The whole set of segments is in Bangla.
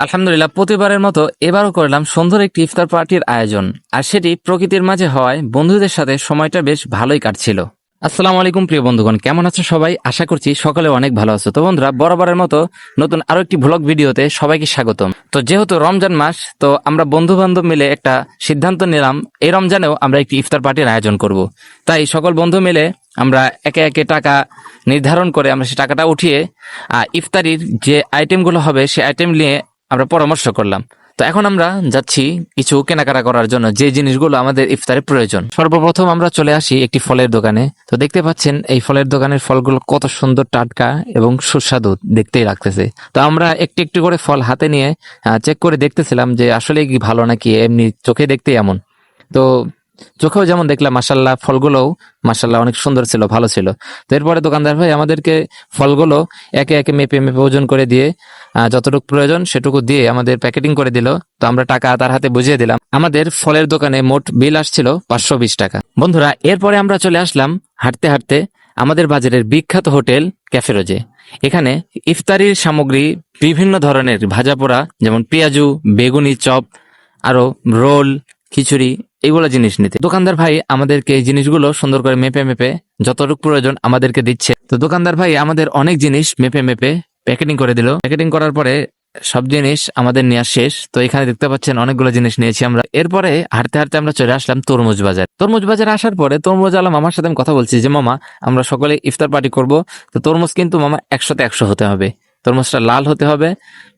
আলহামদুলিল্লাহ, প্রতিবারের মতো এবারও করলাম সুন্দর একটি ইফতার পার্টির আয়োজন। আর সেটি প্রকৃতির মাঝে হওয়ায় বন্ধুদের সাথে সময়টা বেশ ভালোই কাটছিল। আসসালামু আলাইকুম, প্রিয় বন্ধুগণ। কেমন আছো সবাই? আশা করছি সকলে অনেক ভালো আছো। তো বন্ধুরা, বরাবরের মতো নতুন আরও একটি ভ্লগ ভিডিওতে সবাইকে স্বাগতম। তো যেহেতু রমজান মাস, তো আমরা বন্ধু বান্ধব মিলে একটা সিদ্ধান্ত নিলাম, এই রমজানেও আমরা একটি ইফতার পার্টির আয়োজন করব। তাই সকল বন্ধু মিলে আমরা একে একে টাকা নির্ধারণ করে আমরা সে টাকাটা উঠিয়ে ইফতারির যে আইটেমগুলো হবে, সে আইটেম নিয়ে আমরা পরামর্শ করলাম। তো এখন আমরা যাচ্ছি কিছু কেনাকাটা করার জন্য, যে জিনিসগুলো আমাদের ইফতারে প্রয়োজন। সর্বপ্রথম আমরা চলে আসি একটি ফলের দোকানে। তো দেখতে পাচ্ছেন, এই ফলের দোকানের ফলগুলো কত সুন্দর টাটকা এবং সুস্বাদু দেখতেই লাগতেছে। তো আমরা একটু একটু করে ফল হাতে নিয়ে চেক করে দেখতেছিলাম যে আসলে কি ভালো নাকি, এমনি চোখে দেখতে এমন। তো চোখেও যেমন দেখলাম মাসাল্লাহ ফলগুলোও মাসাল্লাহ অনেক সুন্দর ছিল, ভালো ছিল। তো এরপরে দোকানদার ভাই আমাদেরকে ফলগুলো একে একে মেপে মেপে ওজন করে দিয়ে যতটুকু প্রয়োজন সেটুকু দিয়ে আমাদের প্যাকেটিং করে দিল। তো আমরা টাকা তার হাতে বুঝিয়ে দিলাম। আমাদের ফলের দোকানে মোট বিল আসছিল পাঁচশো বিশ টাকা। বন্ধুরা, এরপরে আমরা চলে আসলাম হাঁটতে হাঁটতে আমাদের বাজারের বিখ্যাত হোটেল ক্যাফেরোজে এখানে ইফতারির সামগ্রী, বিভিন্ন ধরনের ভাজা পোড়া যেমন পেঁয়াজু, বেগুনি, চপ আরও রোল, খিচুড়ি এইগুলো জিনিস নিতে। দোকানদার ভাই আমাদেরকে এই জিনিসগুলো সুন্দর করে মেপে মেপে যতটুকু প্রয়োজন আমাদেরকে দিচ্ছে। তো দোকানদার ভাই আমাদের অনেক জিনিস মেপে মেপে প্যাকেটিং করে দিল। প্যাকেটিং করার পরে সব জিনিস আমাদের নেওয়া শেষ। তো এখানে দেখতে পাচ্ছেন অনেকগুলো জিনিস নিয়েছি আমরা। এরপরে হাঁটতে হাঁটতে আমরা চলে আসলাম তরমুজ বাজার। তরমুজ বাজারে আসার পরে তরমুজ আলম আমার সাথে আমি কথা বলছি যে, মামা, আমরা সকলে ইফতার পার্টি করব। তো তরমুজ কিন্তু মামা একশোতে একশো হতে হবে। তরমুজটা লাল হতে হবে,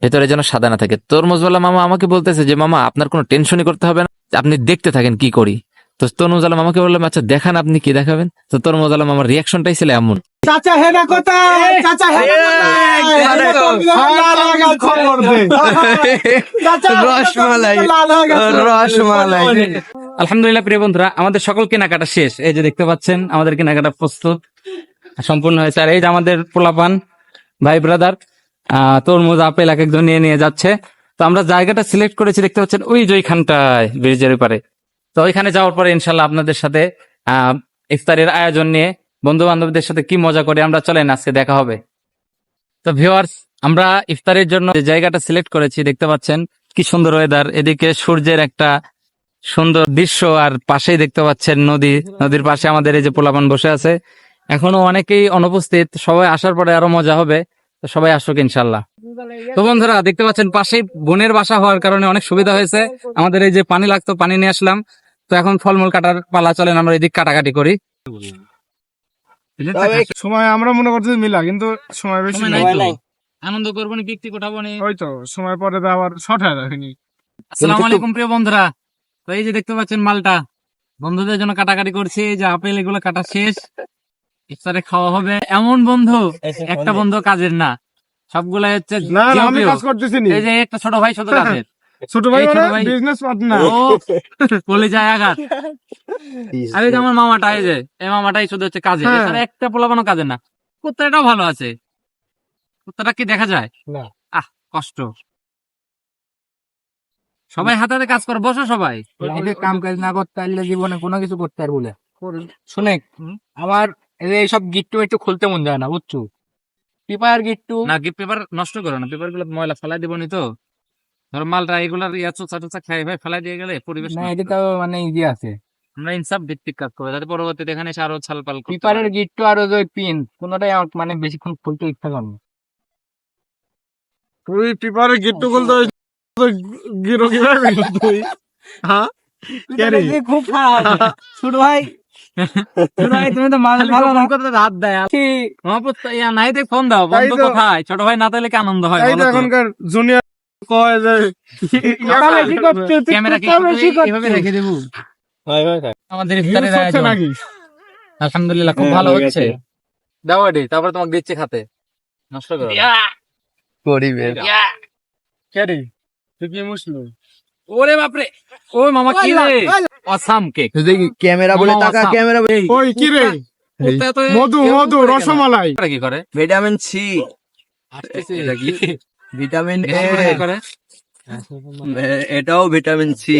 ভেতরে যেন সাদা না থাকে। তরমুজ তরমুজওয়ালা মামা আমাকে বলতেছে যে, মামা, আপনার কোনো টেনশনই করতে হবে না। আপনি দেখতে থাকেন কি করি। তো তরমুজ আলম আমাকে বললাম আচ্ছা দেখান আপনি কি দেখাবেন? তো তরমুজ আলম আমার রিয়াকশনটাই ছিল এমন। চাচা হেনা কোথায়? চাচা। আলহামদুলিল্লাহ প্রিয় বন্ধুরা আমাদের সকল কেনাকাটা শেষ। এই যে দেখতে পাচ্ছেন আমাদের কেনাকাটা প্রস্তুত। সম্পূর্ণ হয়েছে। আর এই যে আমাদের পোলাপান ভাই ব্রাদার আহ তরমুজ আপেল এক একজন নিয়ে নিয়ে যাচ্ছে। তো আমরা জায়গাটা সিলেক্ট করেছি, দেখতে পাচ্ছেন ওই যে ওইখানটায়, ব্রিজের পারে তো ওইখানে যাওয়ার পরে ইনশাল্লাহ আপনাদের সাথে ইফতারের আয়োজন নিয়ে বন্ধু বান্ধবদের সাথে কি মজা করে আমরা চলেন, আজকে দেখা হবে। তো ভিউয়ার্স আমরা ইফতারের জন্য যে জায়গাটা সিলেক্ট করেছি, দেখতে পাচ্ছেন কি সুন্দর ওয়েদার এদিকে সূর্যের একটা সুন্দর দৃশ্য, আর পাশেই দেখতে পাচ্ছেন নদী। নদীর পাশে আমাদের এই যে পোলাপান বসে আছে। এখনও অনেকেই অনুপস্থিত, সবাই আসার পরে আরও মজা হবে। তো সবাই আসুক ইনশাল্লাহ। তো বন্ধুরা দেখতে পাচ্ছেন পাশেই বোনের বাসা হওয়ার কারণে অনেক সুবিধা হয়েছে। আমাদের এই যে পানি লাগতো পানি নিয়ে আসলাম। তো এখন ফলমূল কাটার পালা চলেন আমরা এদিক কাটাকাটি করি। সময় আমরা মনে করছি মিলা কিন্তু সময় বেশি নাই। আনন্দ করব নি পিকটি কোঠাবো নি। ওই তো সময় পরে তো আবার শর্ট হয়ে যাবে নি। আসসালামু আলাইকুম প্রিয় বন্ধুরা। তো এই যে দেখতে পাচ্ছেন মালটা বন্ধুদের জন্য কাটাকাটি করছি। এই যে আপেল এগুলো কাটা শেষ। ইফতারে খাওয়া হবে এমন বন্ধু একটা বন্ধু। কাজের না। সবগুলাই হচ্ছে আমি কাজ করতেছি এই যে একটা ছোট ভাই ছোট কাজের। ছোট ভাই ছোট মানে ভাই। বিজনেস পার্টনার ও বলে যায় আঘাত। আর এই আমার মামাটা এই যে এই মামাটাই শুধু হচ্ছে কাজে হ্যাঁ। এছাড়া একটা পোলাপানো কাজে না। কুত্তাটাও ভালো আছে। কুত্তাটা কি দেখা যায়? না। আহ কষ্ট। সবাই হাতে হাতে কাজ করে বসো সবাই। কাম কাজ না করতে পারলে জীবনে কোনো কিছু করতে পারব না। শুনে আমার এই সব গিট্টু একটু খুলতে মন যায় না বুঝছ? পেপার গিট্টু। না পেপার নষ্ট করো না পেপারগুলো ময়লা ফেলাই দিব নি তো? ধরো মালটা এগুলার ইয়া চোচা টোচা খাই ভাই ফেলাই দিয়ে গেলে পরিবেশ না। এটা তো মানে ইজি আছে। আমরা ইনসাফ ভিত্তিক কাজ করব যাতে পরবর্তীতে এখানে এসে আরও ছালপাল পেপারের গিট্টু আর ওই পিন কোনোটাই আমার মানে বেশিক্ষণ খুলতে ইচ্ছা করে না। তুই পেপারে গিট্টু খুলতে গিরো কীভাবে তুই? হ্যাঁ? খুব খারাপ। ছোট ভাই তুমি তো মাল ভালো না? করতে হাত দেয়? ইয়া নাই দেখ ফোন দাও বন্ধু। কোথায়? ছোট ভাই না তাহলে কি আনন্দ হয়? এখনকার জুনিয়র কয় যে ক্যামেরা কি। রেখে দেবো। আমাদের ইফতারের আয়োজন। আলহামদুলিল্লাহ খুব হ্যাঁ, ভালো হচ্ছে। দাও তারপরে তোমাকে দিচ্ছে খাতে। নষ্ট করো না। কে রে তুই কি মুসলিম? ওরে বাপরে। ও মামা কি রে? Awesome cake. ক্যামেরা বলে তাকা, ক্যামেরা বলে ওই কি রে? মধু মধু রসমালাই। কি করে? Vitamin C. আসতেছে। এটা কি? Vitamin A. এটাও ভিটামিন সি।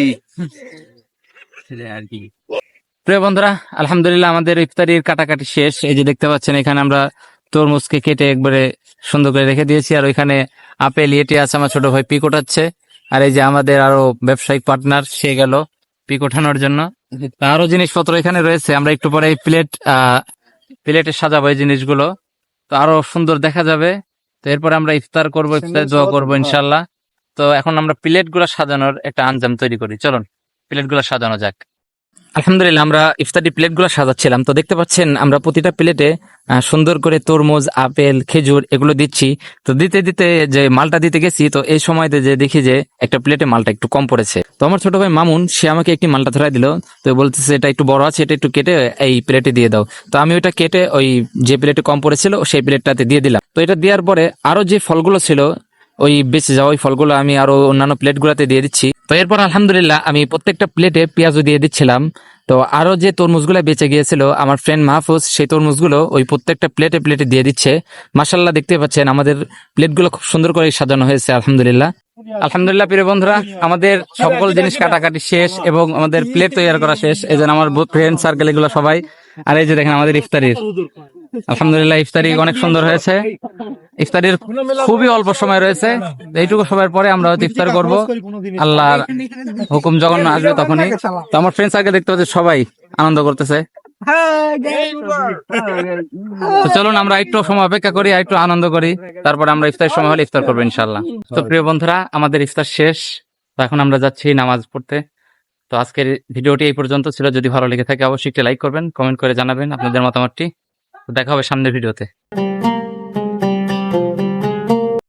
আর কি? প্রিয় বন্ধুরা আলহামদুলিল্লাহ আমাদের ইফতারির কাটাকাটি শেষ। এই যে দেখতে পাচ্ছেন এখানে আমরা তরমুজকে কেটে একবারে সুন্দর করে রেখে দিয়েছি। আর ওইখানে আপেল ইয়েটি আছে আমার ছোট ভাই পিক ওঠাচ্ছে আর এই যে আমাদের আরও ব্যবসায়িক পার্টনার সে গেল পিক ওঠানোর জন্য। আরও জিনিসপত্র এখানে রয়েছে আমরা একটু পরে এই প্লেট আহ প্লেটে সাজাবো এই জিনিসগুলো। তো আরও সুন্দর দেখা যাবে। তো এরপরে আমরা ইফতার করব ইফতার দোয়া করব ইনশাল্লাহ তো এখন আমরা প্লেটগুলা সাজানোর একটা আঞ্জাম তৈরি করি। চলুন প্লেটগুলা সাজানো যাক। আলহামদুলিল্লাহ, আমরা ইফতারি প্লেটগুলা সাজাচ্ছিলাম। তো দেখতে পাচ্ছেন, আমরা প্রতিটা প্লেটে সুন্দর করে তরমুজ, আপেল, খেজুর এগুলো দিচ্ছি। তো দিতে দিতে যে মালটা দিতে গেছি, তো এই সময়তে যে দেখি যে একটা প্লেটে মালটা একটু কম পড়েছে। তো আমার ছোট ভাই মামুন, সে আমাকে একটি মালটা ধরাই দিল। তো বলতেছে, এটা একটু বড় আছে, এটা একটু কেটে এই প্লেটে দিয়ে দাও। তো আমি ওটা কেটে ওই যে প্লেটে কম পড়েছিল, সেই প্লেটটাতে দিয়ে দিলাম। তো এটা দেওয়ার পরে আরও যে ফলগুলো ছিল ওই বেঁচে যাওয়া ওই ফলগুলো আমি আরও অন্যান্য প্লেট গুলাতে দিয়ে দিচ্ছি। তো এরপর আলহামদুলিল্লাহ আমি প্রত্যেকটা প্লেটে পেঁয়াজও দিয়ে দিচ্ছিলাম। তো আরও যে তরমুজগুলো বেঁচে গিয়েছিল, আমার ফ্রেন্ড মাহফুজ, সেই তরমুজগুলো ওই প্রত্যেকটা প্লেটে প্লেটে দিয়ে দিচ্ছে। মাসাল্লাহ দেখতে পাচ্ছেন আমাদের প্লেটগুলো খুব সুন্দর করে সাজানো হয়েছে, আলহামদুলিল্লাহ। আলহামদুলিল্লাহ, প্রিয় বন্ধুরা, আমাদের সকল জিনিস কাটাকাটি শেষ এবং আমাদের প্লেট তৈরি করা শেষ। এই আমার ফ্রেন্ড সার্কেল এগুলো সবাই। আর এই যে দেখেন আমাদের ইফতারির। আলহামদুলিল্লাহ, ইফতারি অনেক সুন্দর হয়েছে। ইফতারির খুবই অল্প সময় রয়েছে। এইটুকু সময়ের পরে আমরা হয়তো ইফতার করব। আল্লাহর হুকুম যখন আসবে তখনই। তো আমার ফ্রেন্ড সার্কেল দেখতে পাচ্ছি, সবাই আনন্দ করতেছে। চলুন, আমরা একটু সময় অপেক্ষা করি, একটু আনন্দ করি। তারপরে আমরা ইফতারের সময় হলে ইফতার করব ইনশাল্লাহ তো প্রিয় বন্ধুরা, আমাদের ইফতার শেষ। তো এখন আমরা যাচ্ছি নামাজ পড়তে। তো আজকের ভিডিওটি এই পর্যন্ত ছিল। যদি ভালো লেগে থাকে, অবশ্যই একটি লাইক করবেন, কমেন্ট করে জানাবেন আপনাদের মতামতটি। দেখা হবে সামনের ভিডিওতে।